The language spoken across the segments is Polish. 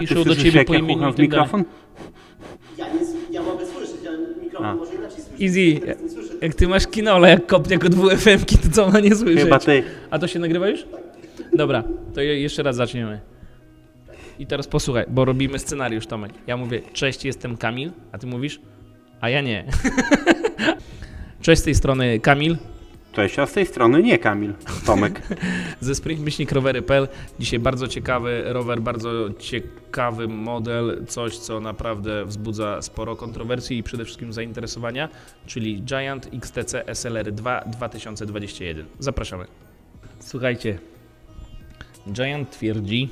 Piszą do ciebie jak po ja imieniu w tak mikrofon? Ja, nie, ja mogę słyszeć, ale mikrofon A. może inaczej słyszeć. Easy, jak ty masz kinole, jak kopnie od WFM-ki, to co ma nie słyszeć? Chyba ty. A to się nagrywa już? Dobra, to je- jeszcze raz zaczniemy. I teraz posłuchaj, bo robimy scenariusz, Tomek. Ja mówię, cześć, jestem Kamil, a ty mówisz, a ja nie. cześć z tej strony Kamil, Cześć, a z tej strony nie Kamil. Tomek. ze sprintmyślnikrowery.pl. Dzisiaj bardzo ciekawy rower, bardzo ciekawy model, coś co naprawdę wzbudza sporo kontrowersji i przede wszystkim zainteresowania, czyli Giant XTC SLR 2 2021. Zapraszamy. Słuchajcie, Giant twierdzi,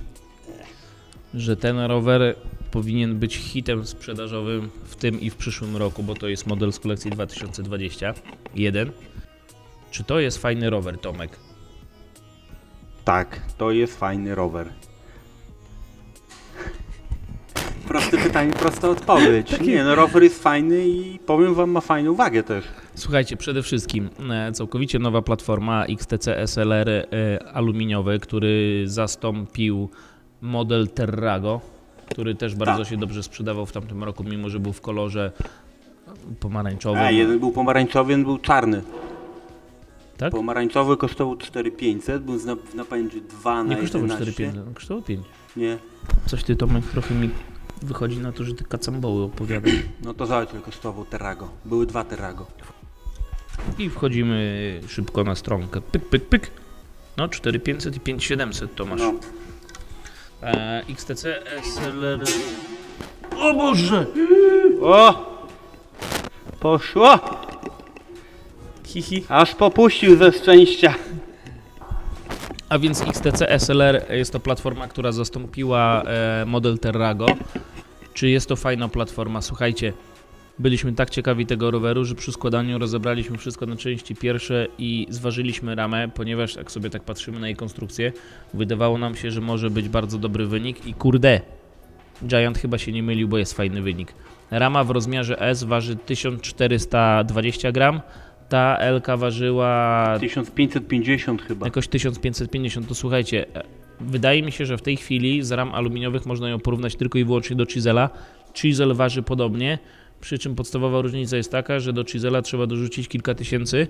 że ten rower powinien być hitem sprzedażowym w tym i w przyszłym roku, bo to jest model z kolekcji 2021. Czy to jest fajny rower, Tomek? Tak, to jest fajny rower. Proste pytanie, prosta odpowiedź. Nie, no rower jest fajny i powiem wam, ma fajną wagę też. Słuchajcie, przede wszystkim e, całkowicie nowa platforma XTC SLR e, aluminiowy, który zastąpił model Terrago, który też bardzo Tak. się dobrze sprzedawał w tamtym roku, mimo że był w kolorze pomarańczowym. A, jeden był pomarańczowy, jeden był czarny. Tak? Pomarańczowy kosztował 4500, był na- w napędzie 2 na Nie kosztował 11. 4,5, kosztował 5. Nie, Coś ty Tomek trochę mi wychodzi na to, że ty kacamboły opowiadasz. no to zobacz, ile kosztował Terrago. Były dwa Terrago. I wchodzimy szybko na stronkę. Pyk, pyk, pyk. No 4500 i 5700 Tomasz. No. E, XTC SLR. O Boże! O! Poszło! Hihi. Aż popuścił ze szczęścia. A więc XTC SLR jest to platforma, która zastąpiła e, model Terrago. Czy jest to fajna platforma? Słuchajcie, byliśmy tak ciekawi tego roweru, że przy składaniu rozebraliśmy wszystko na części pierwsze i zważyliśmy ramę, ponieważ jak sobie tak patrzymy na jej konstrukcję, wydawało nam się, że może być bardzo dobry wynik i kurde, Giant chyba się nie mylił, bo jest fajny wynik. Rama w rozmiarze S waży 1420 gram, ta LK ważyła 1550 chyba. jakoś 1550, to słuchajcie, e, wydaje mi się, że w tej chwili z ram aluminiowych można ją porównać tylko i wyłącznie do Chisela. Chisel waży podobnie, przy czym podstawowa różnica jest taka, że do Chisela trzeba dorzucić kilka tysięcy,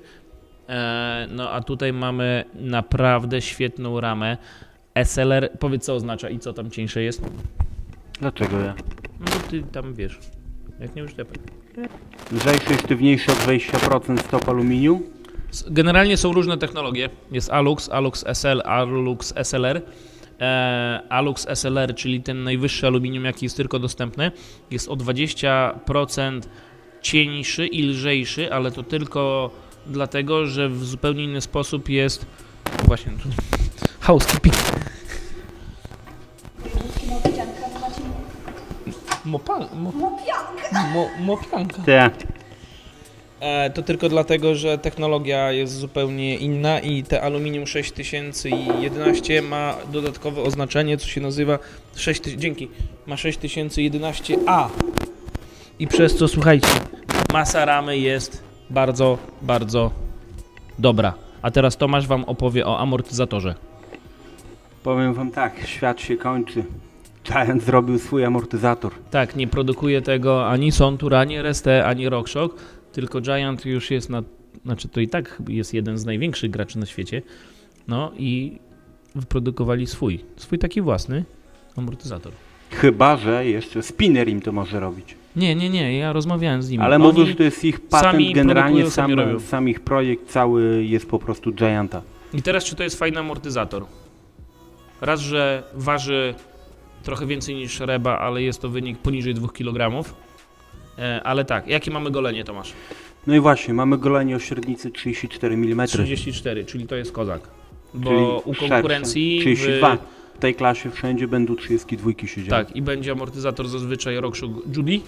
e, no a tutaj mamy naprawdę świetną ramę. SLR, powiedz co oznacza i co tam cieńsze jest? Dlaczego ja? No ty tam wiesz, jak nie lepiej. Lżejszy i sztywniejszy o 20% stop aluminium. Generalnie są różne technologie. Jest Alux, Alux SL, Alux SLR. E, Alux SLR, czyli ten najwyższy aluminium, jaki jest tylko dostępny, jest o 20% cieńszy i lżejszy, ale to tylko dlatego, że w zupełnie inny sposób jest właśnie tu housekeeping. Mopa, mo, mopianka. mo, mopianka. Te. E, to tylko dlatego, że technologia jest zupełnie inna i te aluminium 6011 ma dodatkowe oznaczenie, co się nazywa 6000, dzięki, ma 6011A. I przez co, słuchajcie, masa ramy jest bardzo, bardzo dobra. A teraz Tomasz Wam opowie o amortyzatorze. Powiem wam tak, świat się kończy. Giant zrobił swój amortyzator. Tak, nie produkuje tego ani Sontur, ani Reste, ani RockShox, tylko Giant już jest na... Znaczy to i tak jest jeden z największych graczy na świecie. No i wyprodukowali swój, swój taki własny amortyzator. Chyba, że jeszcze spinner im to może robić. Nie, nie, nie, ja rozmawiałem z nim. Ale Oni- mówił, że to jest ich patent, sami generalnie sami sam, robią. sam ich projekt cały jest po prostu Gianta. I teraz czy to jest fajny amortyzator? Raz, że waży trochę więcej niż Reba, ale jest to wynik poniżej 2 kg. E, ale tak, jakie mamy golenie, Tomasz? No i właśnie, mamy golenie o średnicy 34 mm. 34, czyli to jest kozak. Bo czyli u konkurencji. 32. W, W tej klasie wszędzie będą 32 siedziały. tak, i będzie amortyzator zazwyczaj RockShox Judy,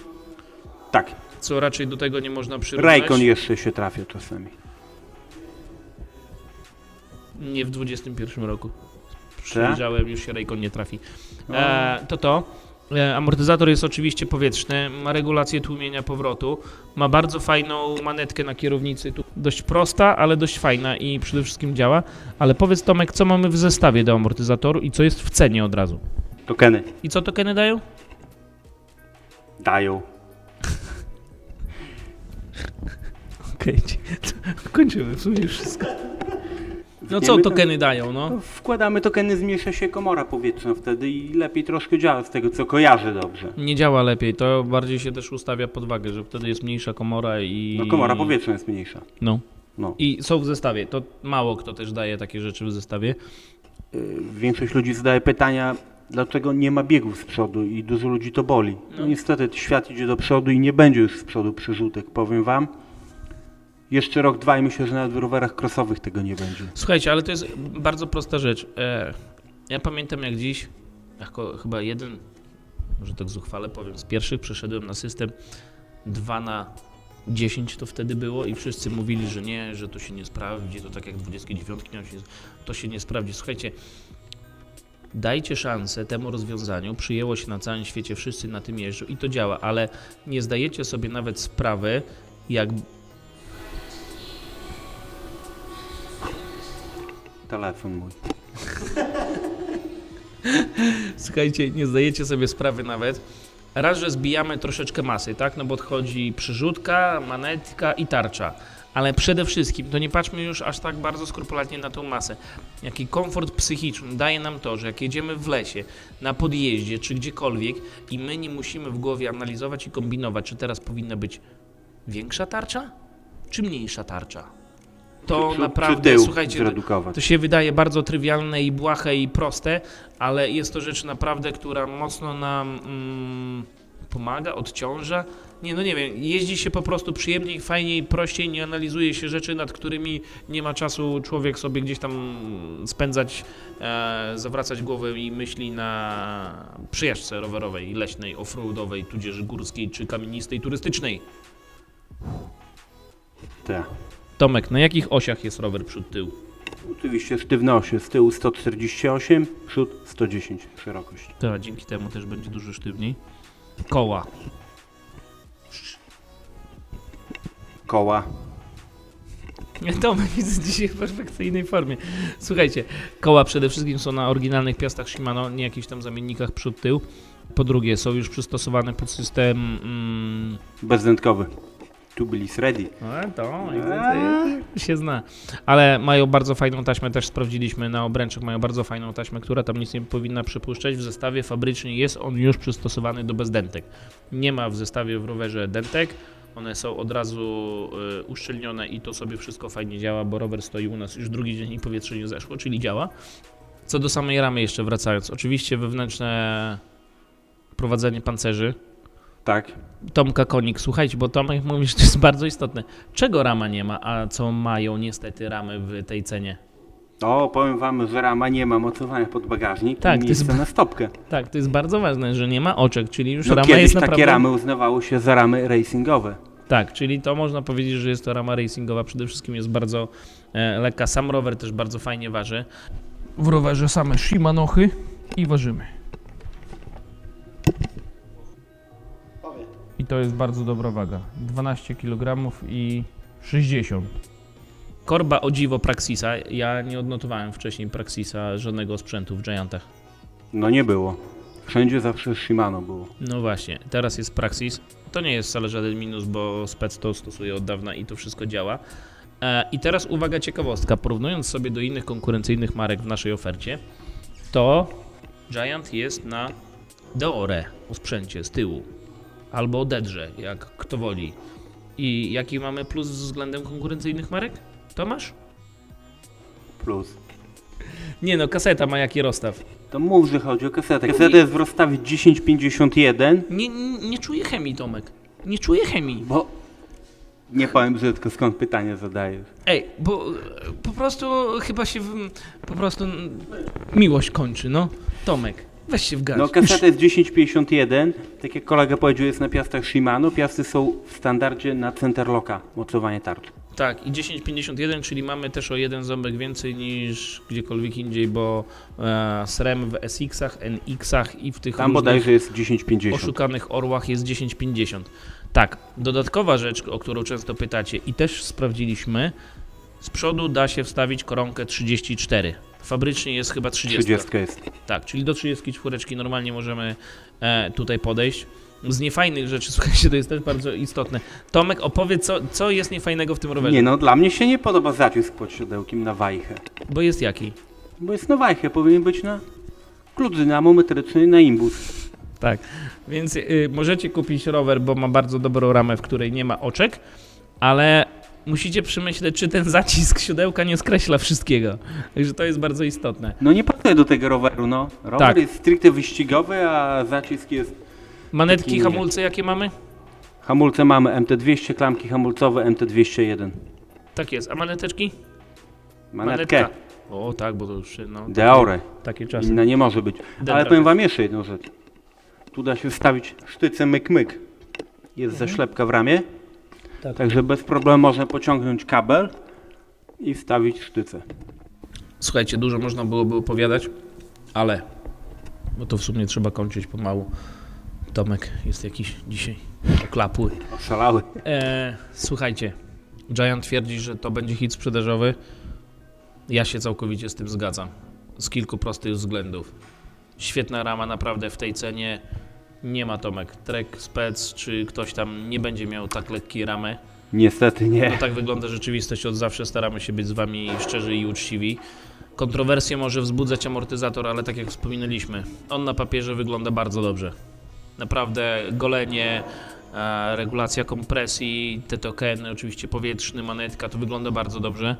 tak. co raczej do tego nie można przyrównać. Raycon jeszcze się trafia czasami. Nie w 21 roku. Przyjrzałem, już się Raycon nie trafi. E, to to. E, amortyzator jest oczywiście powietrzny, ma regulację tłumienia powrotu, ma bardzo fajną manetkę na kierownicy, tu dość prosta, ale dość fajna i przede wszystkim działa. Ale powiedz Tomek, co mamy w zestawie do amortyzatoru i co jest w cenie od razu? Tokeny I co tokeny dają? dają. Okej, kończymy w sumie wszystko. No co tokeny dają, no? No, Wkładamy tokeny, zmniejsza się komora powietrzna wtedy i lepiej troszkę działa z tego, co kojarzę dobrze. Nie działa lepiej, to bardziej się też ustawia pod wagę, że wtedy jest mniejsza komora i... No komora powietrzna jest mniejsza. No. No. I są w zestawie, to mało kto też daje takie rzeczy w zestawie. Y, Większość ludzi zadaje pytania, dlaczego nie ma biegów z przodu i dużo ludzi to boli. No niestety świat idzie do przodu i nie będzie już z przodu przyrzutek, powiem wam. Jeszcze rok, dwa i myślę, że nawet w rowerach crossowych tego nie będzie. Słuchajcie, ale to jest bardzo prosta rzecz. E, ja pamiętam jak dziś, jako chyba jeden, może tak zuchwale powiem, z pierwszych przeszedłem na system 2 na 10 to wtedy było i wszyscy mówili, że nie, że to się nie sprawdzi, to tak jak 29 miał się, to się nie sprawdzi. Słuchajcie, dajcie szansę temu rozwiązaniu, przyjęło się na całym świecie, wszyscy na tym jeżdżą i to działa, ale nie zdajecie sobie nawet sprawy, jak Telefon mój. Słuchajcie, nie zdajecie sobie sprawy nawet. Raz, że zbijamy troszeczkę masy, tak? No bo odchodzi przyrzutka, manetka i tarcza. Ale przede wszystkim to nie patrzmy już aż tak bardzo skrupulatnie na tą masę. Jaki komfort psychiczny daje nam to, że jak jedziemy w lesie, na podjeździe czy gdziekolwiek i my nie musimy w głowie analizować i kombinować, czy teraz powinna być większa tarcza, czy mniejsza tarcza. To Czy- czy naprawdę, tył słuchajcie, to- zredukować. to się wydaje bardzo trywialne i błahe i proste, ale jest to rzecz naprawdę, która mocno nam mm, pomaga, odciąża. Nie, no nie wiem, jeździ się po prostu przyjemniej, fajniej, prościej, nie analizuje się rzeczy, nad którymi nie ma czasu człowiek sobie gdzieś tam spędzać, e, zawracać głowę i myśli na przyjażdżce rowerowej, leśnej, offroadowej, tudzież górskiej czy kamienistej, turystycznej. Tak. Tomek, na jakich osiach jest rower przód-tył? Oczywiście sztywne osie, z tyłu 148, przód 110 szerokość. Tak, dzięki temu też będzie dużo sztywniej. Koła. Koła. Tomek widzę dzisiaj w perfekcyjnej formie. Słuchajcie, koła przede wszystkim są na oryginalnych piastach Shimano, nie jakichś tam zamiennikach przód-tył. Po drugie, są już przystosowane pod system... Mm, Bezdętkowy. Tu byli ready. no to widzę, się zna. Ale mają bardzo fajną taśmę, też sprawdziliśmy na obręczach, mają bardzo fajną taśmę, która tam nic nie powinna przypuszczać. W zestawie fabrycznie jest on już przystosowany do bezdętek. Nie ma w zestawie w rowerze dentek. One są od razu y, uszczelnione i to sobie wszystko fajnie działa, bo rower stoi u nas już drugi dzień i powietrze nie zeszło, czyli działa. Co do samej ramy jeszcze wracając, oczywiście wewnętrzne prowadzenie pancerzy, Tak. Tomka Konik, słuchajcie, bo Tomek mówi, że to jest bardzo istotne. Czego rama nie ma, a co mają niestety ramy w tej cenie? O, powiem wam, że rama nie ma mocowania pod bagażnik Tak, i jest- na stopkę. Tak, to jest bardzo ważne, że nie ma oczek, czyli już No rama kiedyś jest takie naprawdę... ramy uznawało się za ramy racingowe. Tak, czyli to można powiedzieć, że jest to rama racingowa. Przede wszystkim jest bardzo e, lekka. Sam rower też bardzo fajnie waży. W rowerze same Shimanochy i ważymy. I to jest bardzo dobra waga. 12 kg i 60. Korba o dziwo Praxisa. Ja nie odnotowałem wcześniej Praxisa żadnego sprzętu w Giantach. No nie było. Wszędzie zawsze Shimano było. No właśnie, teraz jest Praxis. To nie jest wcale żaden minus, bo spec to stosuje od dawna i to wszystko działa. E, I teraz uwaga, ciekawostka. Porównując sobie do innych konkurencyjnych marek w naszej ofercie, to Giant jest na Deore o sprzęcie z tyłu. Albo o Dedrze, jak kto woli. I jaki mamy plus względem konkurencyjnych marek? Tomasz? Plus. Nie no, kaseta ma jaki rozstaw. To mów, że chodzi o kasetę. Kaseta jest w rozstawie 1051, Nie, nie, nie czuję chemii, Tomek. Nie czuję chemii. bo... Nie powiem brzydko, skąd pytania zadajesz. Ej, bo e, po prostu chyba się w, po prostu mm, miłość kończy, no. Tomek, weź się w garść. No kaseta jest 1051, tak jak kolega powiedział, jest na piastach Shimano. Piasty są w standardzie na centerlocka, mocowanie tarcz. Tak, i 1051, czyli mamy też o jeden ząbek więcej niż gdziekolwiek indziej, bo e, SREM w SX-ach, NX-ach i w tych Tam bodajże jest 1050. oszukanych orłach jest 1050. Tak, dodatkowa rzecz, o którą często pytacie i też sprawdziliśmy, z przodu da się wstawić koronkę 34. Fabrycznie jest chyba 30. 30 jest. Tak, czyli do 34 normalnie możemy e, tutaj podejść. Z niefajnych rzeczy, słuchajcie, to jest też bardzo istotne. Tomek, opowiedz, co, co jest niefajnego w tym rowerze? Nie no, dla mnie się nie podoba zacisk pod siodełkiem na wajchę. Bo jest jaki? Bo jest na wajchę, powinien być na klucz dynamometryczny na imbus. Tak, więc y, możecie kupić rower, bo ma bardzo dobrą ramę, w której nie ma oczek, ale musicie przemyśleć, czy ten zacisk siodełka nie skreśla wszystkiego. Także to jest bardzo istotne. No nie pasuje do tego roweru, no. Rower Tak. jest stricte wyścigowy, a zacisk jest... Manetki, hamulce jakie mamy? Hamulce mamy MT200, klamki hamulcowe MT201. Tak jest. A maneteczki? Manetkę. O tak, bo to już no, Deore. takie czasy. Inna nie może być. Dobra. Ale powiem wam jeszcze jedną rzecz. Tu da się wstawić sztyce myk-myk. Jest zaślepka w ramię. Tak. Także bez problemu można pociągnąć kabel i wstawić sztyce. Słuchajcie, dużo można byłoby opowiadać, ale bo to w sumie trzeba kończyć pomału. Tomek jest jakiś dzisiaj oklapły. Oszalały. E, słuchajcie, Giant twierdzi, że to będzie hit sprzedażowy. Ja się całkowicie z tym zgadzam. Z kilku prostych względów. Świetna rama, naprawdę w tej cenie nie ma Tomek. Trek, Spec czy ktoś tam nie będzie miał tak lekkiej ramy. Niestety No nie. tak wygląda rzeczywistość, od zawsze staramy się być z Wami szczerzy i uczciwi. Kontrowersje może wzbudzać amortyzator, ale tak jak wspominaliśmy, on na papierze wygląda bardzo dobrze. Naprawdę golenie, e, regulacja kompresji, te tokeny, oczywiście powietrzny, manetka, to wygląda bardzo dobrze.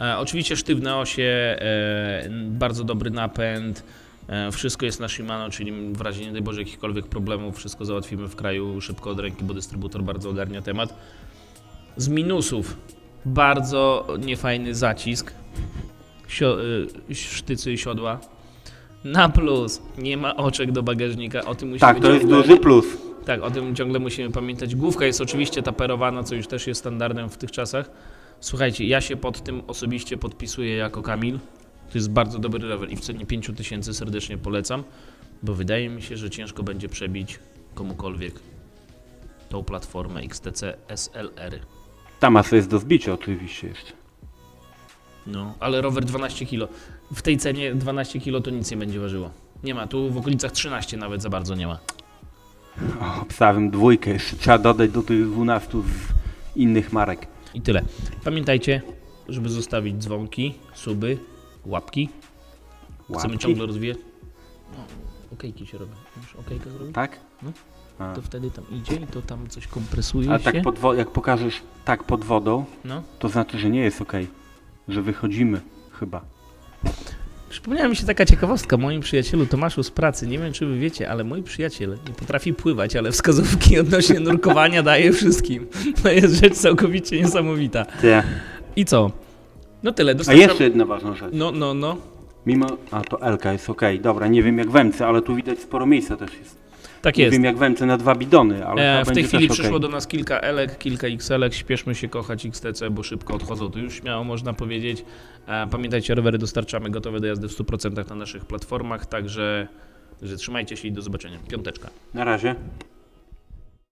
E, oczywiście sztywne osie, e, bardzo dobry napęd, wszystko jest na Shimano, czyli w razie nie daj Boże jakichkolwiek problemów, wszystko załatwimy w kraju szybko od ręki, bo dystrybutor bardzo ogarnia temat. Z minusów bardzo niefajny zacisk, y, sztycy i siodła. Na plus nie ma oczek do bagażnika, o tym musimy Tak, to jest ciągle, duży plus. Tak, o tym ciągle musimy pamiętać. Główka jest oczywiście taperowana, co już też jest standardem w tych czasach. Słuchajcie, ja się pod tym osobiście podpisuję jako Kamil. To jest bardzo dobry rower i w cenie 5000 serdecznie polecam, bo wydaje mi się, że ciężko będzie przebić komukolwiek tą platformę XTC SLR. Ta masa jest do zbicia oczywiście jeszcze. No, ale rower 12 kg. W tej cenie 12 kg to nic nie będzie ważyło. Nie ma, tu w okolicach 13 nawet za bardzo nie ma. O, obstawiam dwójkę. Jeszcze trzeba dodać do tych 12 z innych marek. I tyle. Pamiętajcie, żeby zostawić dzwonki, suby, łapki. Chcemy Łapki? ciągle rozwijać. No, okejki się robią. Musisz okejkę zrobić? Tak? No. A, To wtedy tam idzie i to tam coś kompresuje a się. tak pod jak pokażesz tak pod wodą, No. to znaczy, że nie jest ok. Że wychodzimy chyba. Przypomniała mi się taka ciekawostka. Moim przyjacielu Tomaszu z pracy, nie wiem czy wy wiecie, ale mój przyjaciel nie potrafi pływać, ale wskazówki odnośnie nurkowania daje wszystkim. To jest rzecz całkowicie niesamowita. Te. I co? No tyle, A dostarczam... jeszcze jedna ważna rzecz. No, no, no. Mimo, a to Elka jest ok. Dobra, nie wiem jak w MC, ale tu widać sporo miejsca też jest. Tak Nie jest. wiem jak w MC na dwa bidony, ale E, w tej będzie chwili też przyszło okej. do nas kilka elek, kilka XL-ek. Śpieszmy się kochać XTC, bo szybko odchodzą. To już śmiało można powiedzieć. E, pamiętajcie, rowery dostarczamy gotowe do jazdy w 100% na naszych platformach, także że trzymajcie się i do zobaczenia. Piąteczka. Na razie.